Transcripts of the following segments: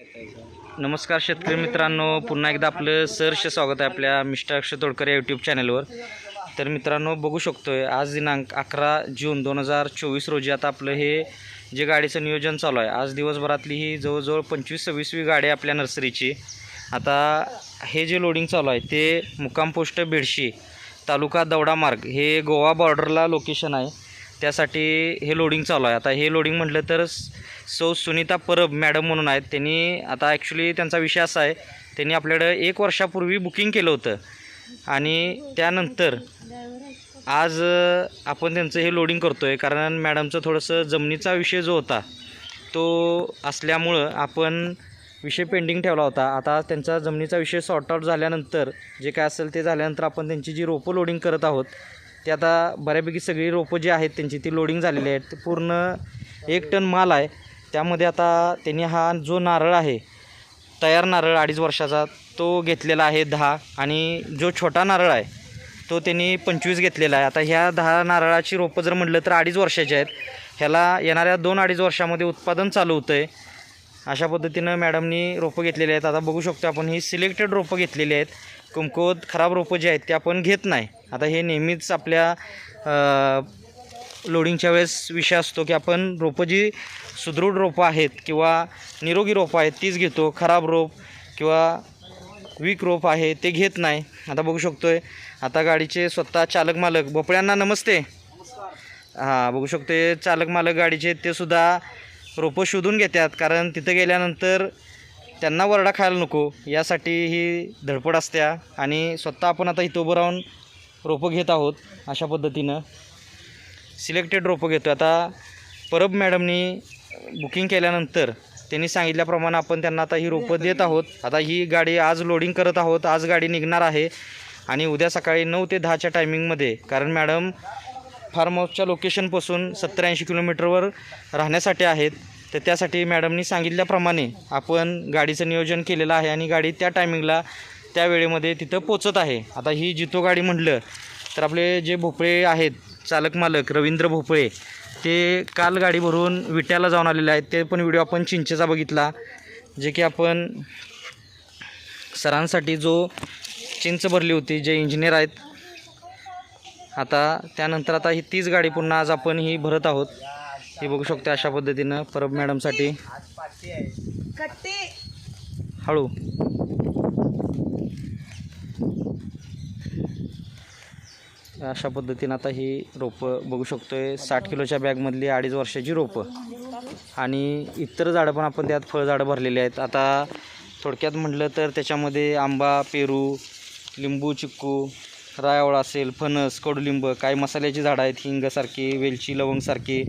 नमस्कार शेतकरी मित्रांनो. पुन्हा एकदा आपलं सहर्ष स्वागत आहे आपल्या मिस्टर अक्षय तोडकर या यूट्यूब चॅनलवर तर मित्रांनो बघू शकतोय आज दिनांक अकरा जून दोन हजार चोवीस रोजी आता आपलं हे जे गाडीचं नियोजन चालू आहे आज दिवसभरातली ही जवळजवळ पंचवीस सव्वीसवी गाडी आहे आपल्या नर्सरीची. आता हे जे लोडिंग चालू आहे ते मुक्काम पोस्ट बेडशी तालुका दौडा मार्ग हे गोवा बॉर्डरला लोकेशन आहे. त्यासाठी हे लोडिंग चालू आहे. आता हे लोडिंग म्हटलं तर सौ सुनीता परब मॅडम म्हणून आहेत. त्यांनी आता ॲक्च्युली त्यांचा विषय असा आहे त्यांनी आपल्याकडं एक वर्षापूर्वी बुकिंग केलं होतं. आणि त्यानंतर आज आपण त्यांचं हे लोडिंग करतो आहे कारण मॅडमचं थोडंसं जमिनीचा विषय जो होता तो असल्यामुळं आपण विषय पेंडिंग ठेवला होता. आता त्यांचा जमिनीचा विषय सॉर्ट आउट झाल्यानंतर जे काय असेल ते झाल्यानंतर आपण त्यांची जी रोपं लोडिंग करत आहोत ते आता बऱ्यापैकी सगळी रोपं जी आहेत त्यांची ती लोडिंग झालेली आहेत. पूर्ण एक टन माल आहे. त्यामध्ये आता त्यांनी हा जो नारळ आहे तयार नारळ अडीच वर्षाचा तो घेतलेला आहे दहा. आणि जो छोटा नारळ आहे तो त्यांनी पंचवीस घेतलेला आहे. आता ह्या दहा नारळाची रोपं जर म्हटलं तर अडीच वर्षाची आहेत. ह्याला येणाऱ्या दोन अडीच वर्षामध्ये उत्पादन चालू होतं आहे अशा पद्धतीनं मॅडमनी रोपं घेतलेली आहेत. आता बघू शकतो आपण ही सिलेक्टेड रोपं घेतलेली आहेत. कुमकुवत खराब रोपं जी आहेत ते आपण घेत नाही. आता हे नेहमीच आपल्या लोडिंगच्या वेळेस विषय असतो की आपण रोपं जी सुदृढ रोपं आहेत किंवा निरोगी रोपं आहेत तीच घेतो. खराब रोप किंवा वीक रोप आहे ते घेत नाही. आता बघू शकतो आहे आता गाडीचे स्वतः चालक मालक भोपळ्यांना नमस्ते. हां बघू शकतो आहे चालक मालक गाडीचे ते सुद्धा रोपं शोधून घेतात. कारण तिथं गेल्यानंतर त्यांना वरडा खायला नको. यासाठी ही धडपड असत्या. आणि स्वतः आपण आता इथं उभं राहून रोपं घेत आहोत अशा पद्धतीनं. सिलेक्टेड रोपं घेतो. आता परब मॅडमनी बुकिंग केल्यानंतर त्यांनी सांगितल्याप्रमाणे आपण त्यांना आता ही रोपं देत आहोत. आता ही गाडी आज लोडिंग करत आहोत. आज गाडी निघणार आहे आणि उद्या सकाळी नऊ ते दहाच्या टायमिंगमध्ये कारण मॅडम फार्म हाऊसच्या लोकेशनपासून सत्तर ऐंशी किलोमीटरवर राहण्यासाठी आहेत. तर त्यासाठी मॅडमनी सांगितल्याप्रमाणे आपण गाडीचं नियोजन केलेलं आहे आणि गाडी त्या टायमिंगला त्या वेळेमध्ये तिथं पोचत आहे. आता ही जितो गाडी म्हटलं तर आपले जे भोपळे आहेत चालक मालक रवींद्र भोपळे ते काल गाडी भरून विट्याला जाऊन आलेले आहेत. ते पण व्हिडिओ आपण चिंचेचा बघितला. जे की आपण सरांसाठी जो चिंच भरली होती जे इंजिनियर आहेत. आता त्यानंतर आता ही तीच गाडी पुन्हा आज आपण ही भरत आहोत. ही बघू शकतो अशा पद्धतीनं परब मॅडमसाठी. हळू. अशा पद्धतीनं आता ही रोपं बघू शकतो आहे साठ किलोच्या बॅगमधली अडीच वर्षाची रोपं. आणि इतर झाडं पण आपण त्यात फळझाडं भरलेली आहेत. आता थोडक्यात म्हटलं तर त्याच्यामध्ये आंबा पेरू लिंबू चिक्कू रायवळ असेल फणस कडुलिंब काही मसाल्याची झाडं आहेत. हिंगसारखी वेलची लवंगसारखी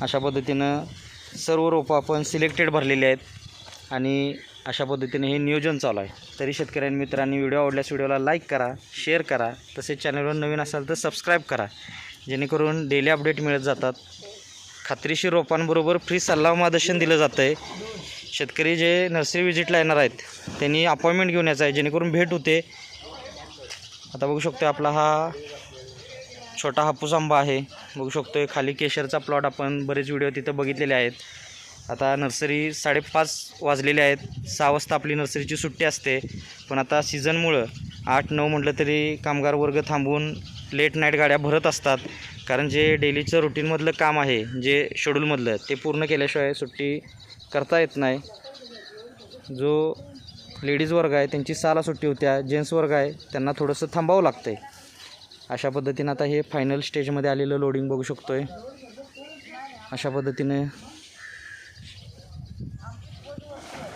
अशा पद्धतीनं सर्व रोपं आपण सिलेक्टेड भरलेली आहेत. आणि अशा पद्धतीने हे नियोजन चालू आहे. तरी शेतकऱ्यांनी मित्रांनी व्हिडिओ आवडल्यास व्हिडिओला लाईक करा शेअर करा तसेच चॅनलवर नवीन असाल तर सबस्क्राईब करा. जेणेकरून डेली अपडेट मिळत जातात. खात्रीशीर रोपांबरोबर फ्री सल्ला मार्गदर्शन दिलं जातं आहे शेतकरी जे नर्सरी व्हिजिटला येणार आहेत त्यांनी अपॉइंटमेंट घेऊन यायचं आहे. जेणेकरून भेट होते. आता बघू शकतो आपला हा छोटा हापूस आंबा आहे. बघू शकतो खाली केशरचा प्लॉट आपण बरेच व्हिडिओ तिथं बघितलेले आहेत. आता नर्सरी साडेपाच वाजलेले आहेत. सहा वाजता आपली नर्सरीची सुट्टी असते. पण आता सीझनमुळं आठ नऊ म्हटलं तरी कामगार वर्ग थांबून लेट नाईट गाड्या भरत असतात. कारण जे डेलीचं रुटीनमधलं काम आहे जे शेड्यूलमधलं ते पूर्ण केल्याशिवाय सुट्टी करता येत नाही. जो लेडीज वर्ग आहे त्यांची सहाला सुट्टी होत्या. जेंट्स वर्ग आहे त्यांना थोडंसं थांबावं लागतं आहे अशा पद्धतीनं आता हे फायनल स्टेजमध्ये आलेलं लोडिंग बघू शकतो आहे अशा पद्धतीने